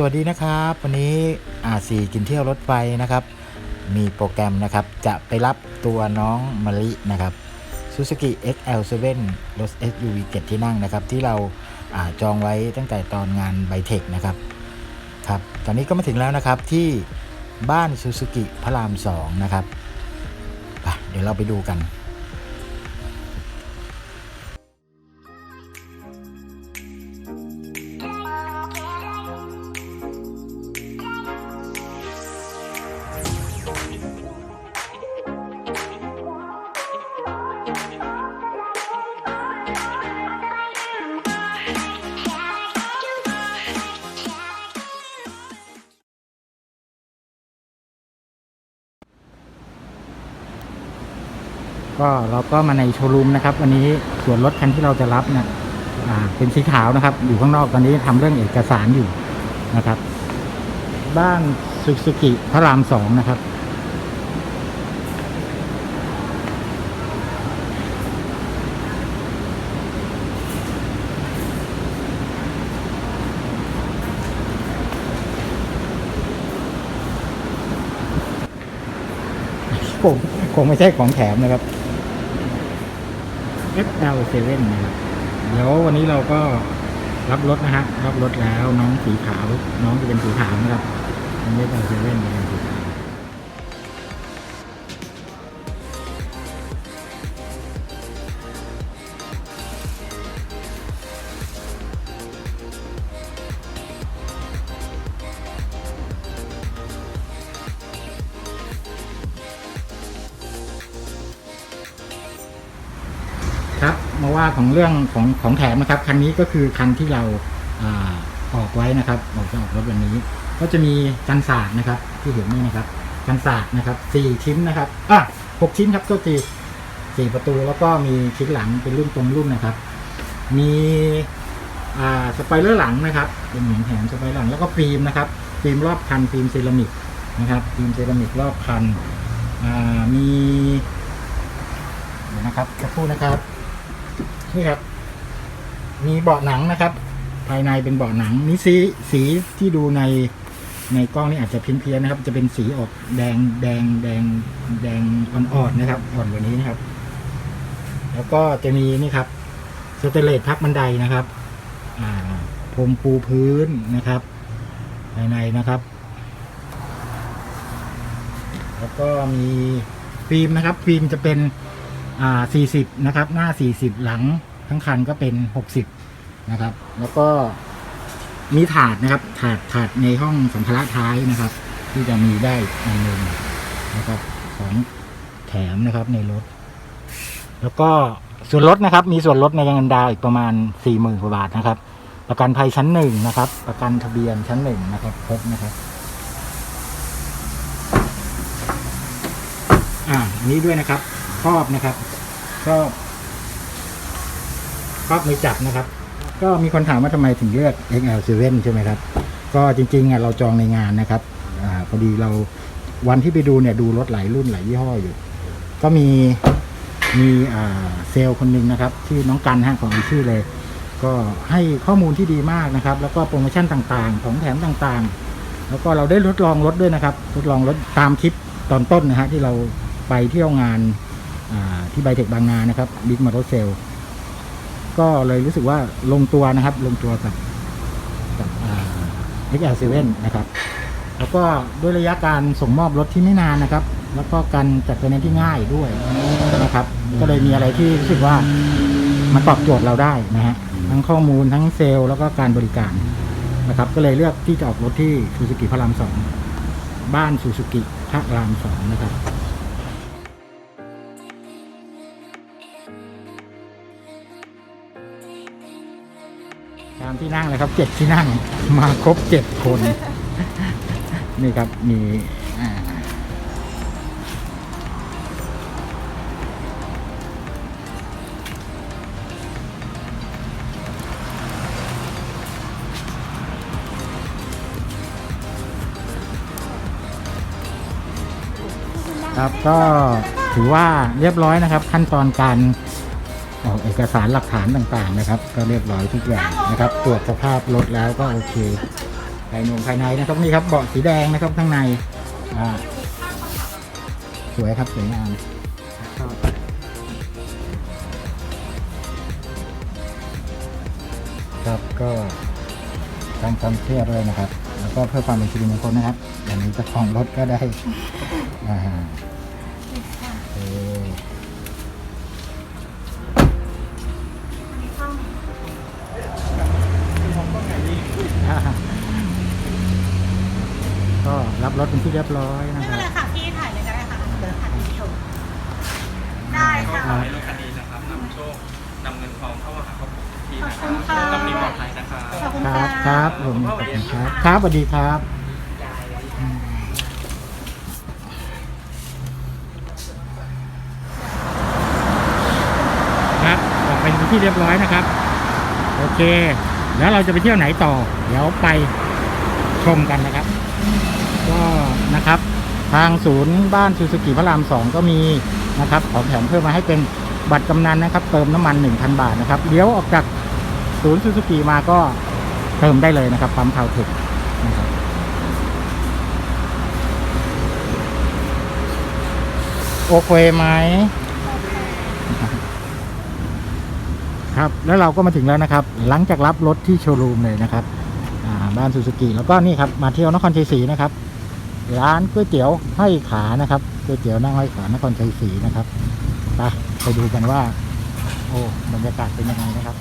สวัสดีนะครับ วันนี้อาซีกินเที่ยวรถไฟนะครับ มีโปรแกรมนะครับ จะไปรับตัวน้องมะลินะครับ Suzuki XL7 รถ SUV 7 ที่นั่งนะครับ ที่เราอาจองไว้ตั้งแต่ตอนงานไบเทคนะครับครับตอนนี้ก็มาถึงแล้วนะครับที่บ้านซูซูกิพระราม 2 นะครับไปเดี๋ยวเราไปดูกัน ก็เราก็มาในโชว์รูมนะครับ วันนี้ส่วนรถคันที่เราจะรับเนี่ยเป็นสีขาวนะครับ อยู่ข้างนอกตอนนี้ทำเรื่องเอกสารอยู่นะครับ บ้านซูซูกิพระรามสองนะครับคงคงไม่ใช่ของแถมนะครับ FL7 นะครับเดี๋ยววันนี้เราก็รับรถนะฮะรับรถแล้วน้องสีขาว น้องจะเป็นสีขาวนะครับอันนี้ XL7 เป็นสีขาว ของเรื่องของของแถมนะครับคันนี้ก็คือคันที่เราอออกไว้นะครับออกจะออกรถวันนี้ ก็จะมีกันศาสตร์นะครับ ที่เห็นนี่นะครับกันศาสตร์นะครับสี่ชิ้นนะครับอะหกชิ้นครับโทษทีสี่ประตูแล้วก็มีชิ้นหลังเป็นรุ่นตรงรุ่นนะครับ มีอ่าสไปเลอร์หลังนะครับ เป็นเหมือนแถมสไปเลอร์หลังแล้วก็ฟิล์มนะครับฟิล์มรอบคันฟิล์มเซรามิกนะครับฟิล์มเซรามิกรอบคันอ่ามีเดี๋ยวนะครับจะพูดนะครับ นี่ครับ มีเบาะหนังนะครับ ภายในเป็นเบาะหนังนี่สีสีที่ดูในในกล้องนี่อาจจะเพี้ยนๆนะครับ จะเป็นสีออกแดงแดงแดงแดงอ่อนๆนะครับ อ่อนกว่านี้นะครับ แล้วก็จะมีนี่ครับสเตนเลสพักบันไดนะครับอ่าพรมปูพื้นนะครับ ภายในนะครับ แล้วก็มีฟิล์มนะครับ ฟิล์มจะเป็น อ่า40 นะครับ หน้า 40 หลังทั้งคันก็เป็น 60 นะครับ แล้วก็มีถาดนะครับ ถาดถาดในห้องสัมภาระท้ายนะครับ ที่จะมีได้อันหนึ่งนะครับของแถมนะครับในรถ แล้วก็ส่วนลดนะครับ มีส่วนลดในเงินดาวอีกประมาณ40,000กว่าบาทนะครับ ประกันภัยชั้นหนึ่งนะครับ ประกันทะเบียนชั้นหนึ่งนะครับครบนะครับอ่าอันนี้ด้วยนะครับ ครอบนะครับครอบครอบมือจับนะครับ ก็มีคนถามว่าทำไมถึงเลือก XL7 ใช่ไหมครับ ก็จริงๆอะเราจองในงานนะครับอพอดีเราวันที่ไปดูเนี่ยดูรถหลายรุ่นหลายยี่ห้ออยู่ ก็มีมีเซลล์คนหนึ่งนะครับที่น้องกันฮะของชื่อเลย ก็ให้ข้อมูลที่ดีมากนะครับ แล้วก็โปรโมชั่นต่างๆ ของแถมต่างๆ แล้วก็เราได้ทดลองรถด้วยนะครับทดลองรถตามคลิปตอนต้นนะฮะที่เราไปเที่ยวงาน ที่ไบเทคบางนานะครับบิ๊กมอเตอร์เซลก็เลยรู้สึกว่าลงตัวนะครับ ลงตัวกับกับอ่า XL7 นะครับ แล้วก็ด้วยระยะการส่งมอบรถที่ไม่นานนะครับ แล้วก็การจัดไฟแนนซ์ที่ง่ายด้วยนะครับ ก็เลยมีอะไรที่รู้สึกว่ามันตอบโจทย์เราได้นะฮะทั้งข้อมูลทั้งเซลล์แล้วก็การบริการนะครับ ก็เลยเลือกที่จะออกรถที่ซูซูกิพระรามสองบ้านซูซูกิพระรามสองนะครับามที่นั่งเลยครับเจ็ดที่นั่งมาครบเจ็ดคน นี่ครับมีครับก็ถือว่าเรียบร้อยนะครับ ขั้นตอนการ ออกเอกสารหลักฐานต่างๆนะครับ ก็เรียบร้อยทุกอย่างนะครับ ตรวจสภาพรถแล้วก็โอเคภายในภายในนะครับนี่ครับเบาะสีแดงนะครับข้างในสวยครับสวยงามครับก็ตามความเชื่อด้วยนะครับ แล้วก็เพื่อความเป็นสิริมงคลนะครับอย่างนี้จ้าของรถก็ได้อ่า รับรถเป็นที่เรียบร้อยนะไม่คเป็นรับไรค่ะพี่ถ่ายเลยก็ได้ค่ะเดี๋ยวถ่ายวิดีโอได้ก็ค่ะ ขอให้รถคันนี้นะครับนำโชคนำเงินทองเข้ามาหาครอบครัวพี่นะคขรัอบคุณค่ะบกลับดีปลอดภัยนะครับ ขอบคุณคค่ะรับครับผมขอบคุณครับครับสวัสดีครับอืมครับออกเป็นที่เรียบร้อยนะครับ โอเค แล้วเราจะไปเที่ยวไหนต่อ เดี๋ยวไปชมกันนะครับ ก็นะครับ ทางศูนย์บ้านซูซูกิพระรามสองก็มีนะครับของแถมเพิ่มมาให้เป็นบัตรกำนันนะครับ เติมน้ำมัน 1,000 บาทนะครับเลี้ยวออกจากศูนย์ซูซูกิมาก็เติมได้เลยนะครับปั๊มคาวถึกนะครับโอเคไหมครับแล้วเราก็มาถึงแล้วนะครับ หลังจากรับรถที่โชว์รูมเลยนะครับบ้านซูซูกิแล้วก็นี่ครับมาเที่ยวนครชัยศรีนะครับ ร้านก๋วยเตี๋ยวห้อยขานะครับก๋วยเตี๋ยวนั่งห้อยขานครชัยศรีนะครับไปไปดูกันว่า โอ้บรรยากาศเป็นยังไงนะครับ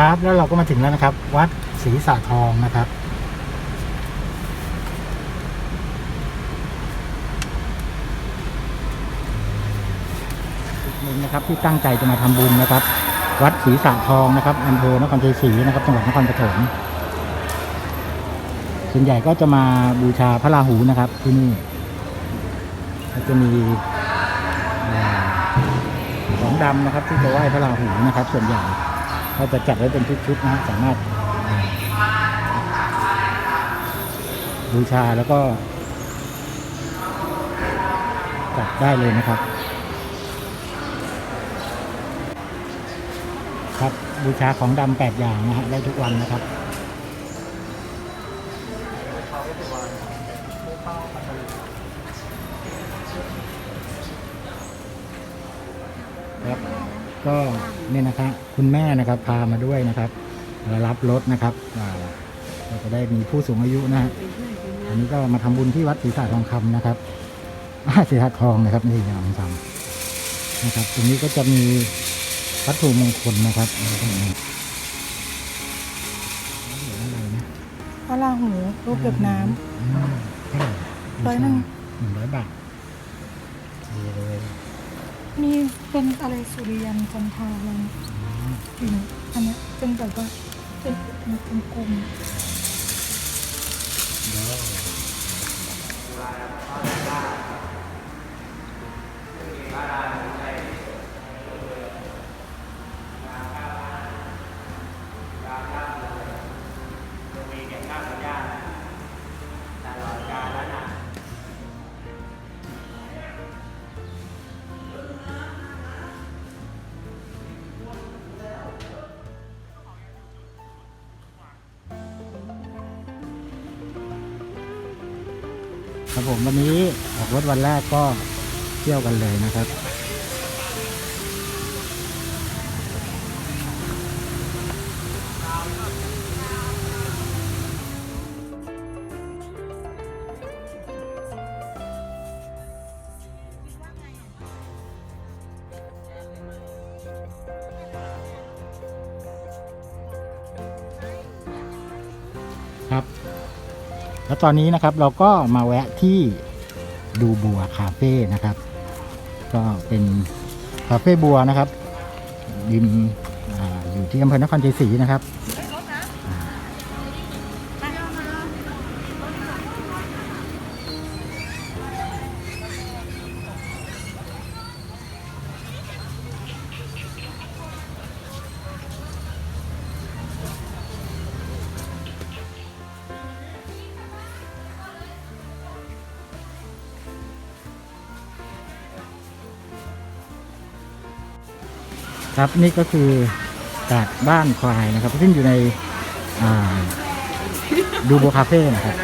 ครับ แล้วเราก็มาถึงแล้วนะครับ วัดศรีสะทองนะครับอีกหนึ่งนะครับที่ตั้งใจจะมาทำบุญนะครับ วัดศรีสะทองนะครับอำเภอนครชัยศรีนะครับจังหวัดนครปฐมส่วนใหญ่ก็จะมาบูชาพระราหูนะครับที่นี่ก็จะมีเอ่อของดำนะครับ ที่จะไหว้พระราหูนะครับ ส่วนใหญ่ ก็จะจัดไว้เป็นชุดๆนะสามารถบูชาแล้วก็จัดได้เลยนะครับ ครับบูชาของดำแปดอย่างนะฮะได้ทุกวันนะครับครับก็ เนี่ยนะครับ คุณแม่นะครับพามาด้วยนะครับมารับรถนะครับอ่าเราจะได้มีผู้สูงอายุนะฮะอันนี้ก็มาทำบุญที่วัดศรีสาทองคำนะครับอ่าศรีสาทองนะครับนี่งามทำนะครับ ตรงนี้ก็จะมีวัตถุมงคลนะครับตรงนี้อะไรนะพระราหูรูปเก็บน้อืมเท่าไหร่ร้อยหนึ่งหนึ่งร้อยบาทำดีเลย มีเป็นอะไรสุริยันจันทราอะไรอยู่ในอันเนี้ยเป็นแบบว่าเป็นเป็นกลม ครับผมวันนี้ออกรถวันแรกก็เที่ยวกันเลยนะครับครับ แล้วตอนนี้นะครับเราก็มาแวะที่ดูบัวคาเฟ่นะครับ ก็เป็นคาเฟ่บัวนะครับริมออยู่ที่อำเภอนครชัยศรีนะครับ ครับนี่ก็คือกาดบ้านควายนะครับซึ่งอยู่ในดูโบคาเฟ่นะครับ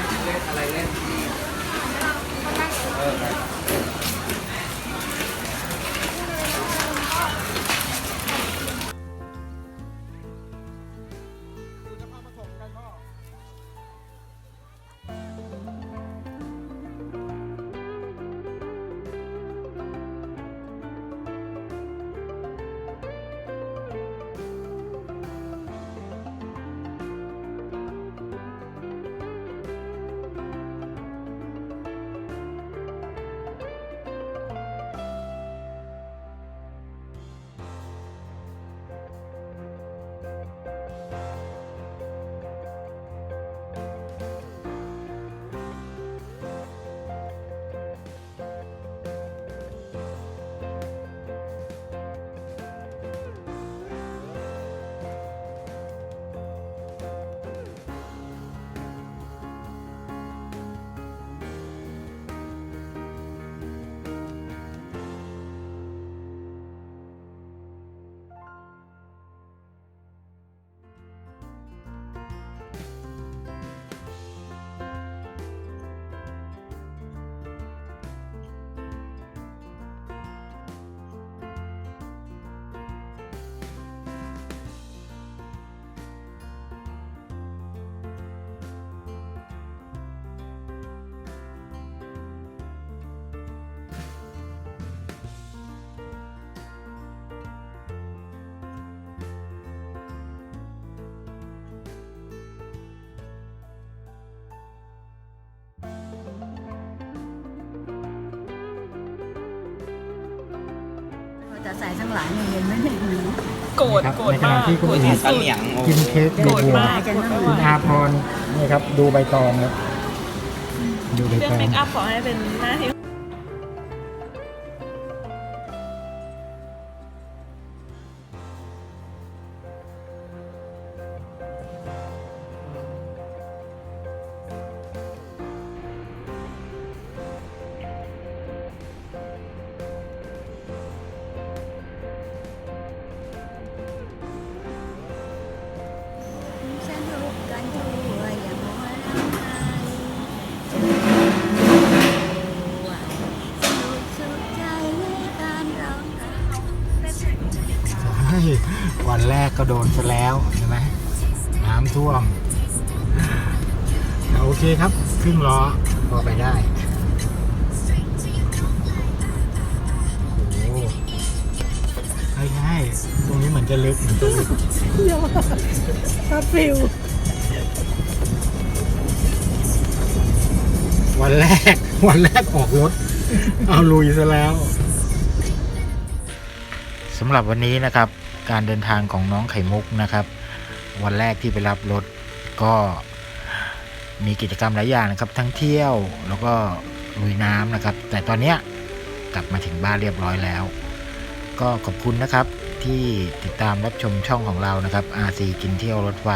จะใส่ทั้งหลายเนี่ยเห็นไหมเนี่ยโกรธครับโกรธในขณะมากที่คุณโกรธอีที่กสุดกินเค้กดูโกรธบัวมากจะนั่งคุณอาพรนี่ครับ ดูใบตองครับ ดูใบเรื่องตอง เมคอัพขอให้เป็นหน้าที่ วันแรกก็โดนซะแล้วใช่ไหมน้ำท่วมแต่โอเคครับ ครึ่งล้อพอไปได้โอ้โหใช่ใช่ตรงนี้เหมือนจะลึกเหมือนจะลึกถ้าฟิลวันแรก วันแรกออกรถ เอาลุยซะแล้ว สำหรับวันนี้นะครับการเดินทางของน้องไข่มุกนะครับ วันแรกที่ไปรับรถก็มีกิจกรรมหลายอย่างนะครับ ทั้งเที่ยวแล้วก็ลุยน้ำนะครับ แต่ตอนเนี้ยกลับมาถึงบ้านเรียบร้อยแล้ว ก็ขอบคุณนะครับที่ติดตามรับชมช่องของเรานะครับ RC กินเที่ยวรถไฟ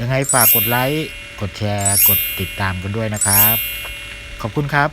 ยังไงฝากกดไลค์กดแชร์ กดติดตามกันด้วยนะครับ ขอบคุณครับ